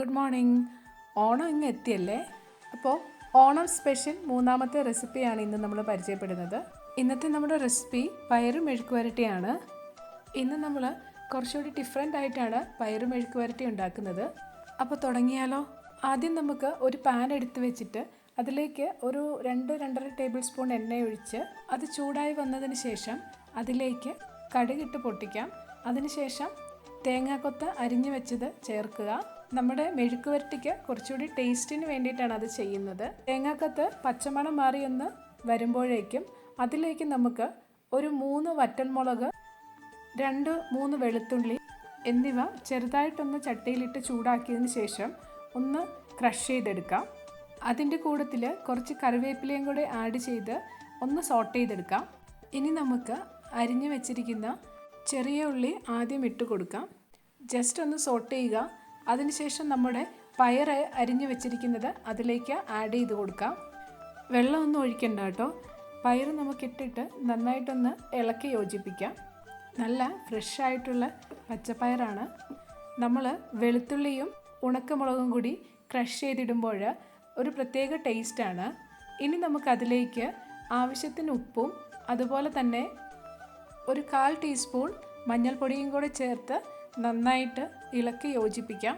Good morning. Onam ഇങ്ങ് എത്തിയല്ലേ? അപ്പോൾ Onam special മൂന്നാമത്തെ റെസിപ്പിയാണ് ഇന്ന് നമ്മൾ പരിചയപ്പെടുന്നത്. ഇന്നത്തെ നമ്മുടെ റെസിപ്പി പയറും മെഴുക്ക് വരട്ടിയാണ്. ഇന്ന് നമ്മൾ കുറച്ചുകൂടി ഡിഫറെന്റ് ആയിട്ടാണ് പയറും മെഴുക്ക് വരട്ടി ഉണ്ടാക്കുന്നത്. അപ്പോൾ തുടങ്ങിയാലോ? ആദ്യം നമുക്ക് ഒരു പാൻ എടുത്ത് വെച്ചിട്ട് അതിലേക്ക് ഒരു രണ്ട് രണ്ടര ടേബിൾ സ്പൂൺ എണ്ണ ഒഴിച്ച് അത് ചൂടായി വന്നതിന് ശേഷം അതിലേക്ക് കടുകിട്ട് പൊട്ടിക്കാം. അതിനുശേഷം തേങ്ങാക്കൊത്ത് അരിഞ്ഞു വെച്ചത് ചേർക്കുക. നമ്മുടെ മെഴുക്ക് വരട്ടിക്ക് കുറച്ചുകൂടി ടേസ്റ്റിന് വേണ്ടിയിട്ടാണ് അത് ചെയ്യുന്നത്. തേങ്ങാക്കത്ത് പച്ചമണം മാറിയൊന്ന് വരുമ്പോഴേക്കും അതിലേക്ക് നമുക്ക് ഒരു മൂന്ന് വറ്റൽമുളക് രണ്ട് മൂന്ന് വെളുത്തുള്ളി എന്നിവ ചെറുതായിട്ടൊന്ന് ചട്ടിയിലിട്ട് ചൂടാക്കിയതിന് ശേഷം ഒന്ന് ക്രഷ് ചെയ്തെടുക്കാം. അതിന്റെ കൂട്ടത്തിൽ കുറച്ച് കറിവേപ്പിലയും കൂടെ ആഡ് ചെയ്ത് ഒന്ന് സോട്ട് ചെയ്തെടുക്കാം. ഇനി നമുക്ക് അരിഞ്ഞു വെച്ചിരിക്കുന്ന ചെറിയ ഉള്ളി ആദ്യം ഇട്ട് കൊടുക്കാം. ജസ്റ്റ് ഒന്ന് സോട്ട് ചെയ്യുക. അതിനുശേഷം നമ്മുടെ പയർ അരിഞ്ഞു വെച്ചിരിക്കുന്നത് അതിലേക്ക് ആഡ് ചെയ്ത് കൊടുക്കാം. വെള്ളമൊന്നും ഒഴിക്കണ്ട കേട്ടോ. പയർ നമുക്കിട്ടിട്ട് നന്നായിട്ടൊന്ന് ഇളക്കി യോജിപ്പിക്കാം. നല്ല ഫ്രഷ് ആയിട്ടുള്ള പച്ചപ്പയറാണ്. നമ്മൾ വെളുത്തുള്ളിയും ഉണക്കമുളകും കൂടി ക്രഷ് ചെയ്തിടുമ്പോൾ ഒരു പ്രത്യേക ടേസ്റ്റാണ് ഇനി നമുക്കതിലേക്ക് ആവശ്യത്തിന് ഉപ്പും അതുപോലെ തന്നെ ഒരു കാൽ ടീസ്പൂൺ മഞ്ഞൾപ്പൊടിയും കൂടെ ചേർത്ത് നന്നായിട്ട് ഇളക്കി യോജിപ്പിക്കാം.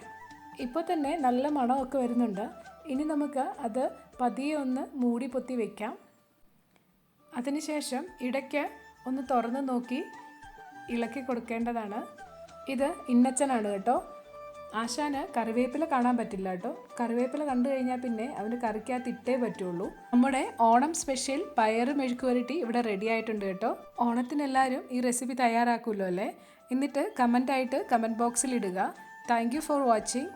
ഇപ്പോൾ തന്നെ നല്ല മണമൊക്കെ വരുന്നുണ്ട്. ഇനി നമുക്ക് അത് പതിയെ ഒന്ന് മൂടി പൊത്തി വയ്ക്കാം അതിനുശേഷം ഇടയ്ക്ക് ഒന്ന് തുറന്ന് നോക്കി ഇളക്കി കൊടുക്കേണ്ടതാണ്. ഇത് ഇന്നച്ചനാണ് കേട്ടോ. ആശാന് കറിവേപ്പില കാണാൻ പറ്റില്ല കേട്ടോ. കറിവേപ്പില കണ്ടു കഴിഞ്ഞാൽ പിന്നെ അവന് കറിക്കകത്ത് ഇട്ടേ പറ്റുള്ളൂ. നമ്മുടെ ഓണം സ്പെഷ്യൽ പയറ് മെഴുക്കുവരട്ടി ഇവിടെ റെഡി ആയിട്ടുണ്ട് കേട്ടോ. ഓണത്തിന് എല്ലാവരും ഈ റെസിപ്പി തയ്യാറാക്കുമല്ലോ അല്ലേ? എന്നിട്ട് കമന്റായിട്ട് കമന്റ് ബോക്സിൽ ഇടുക. Thank for watching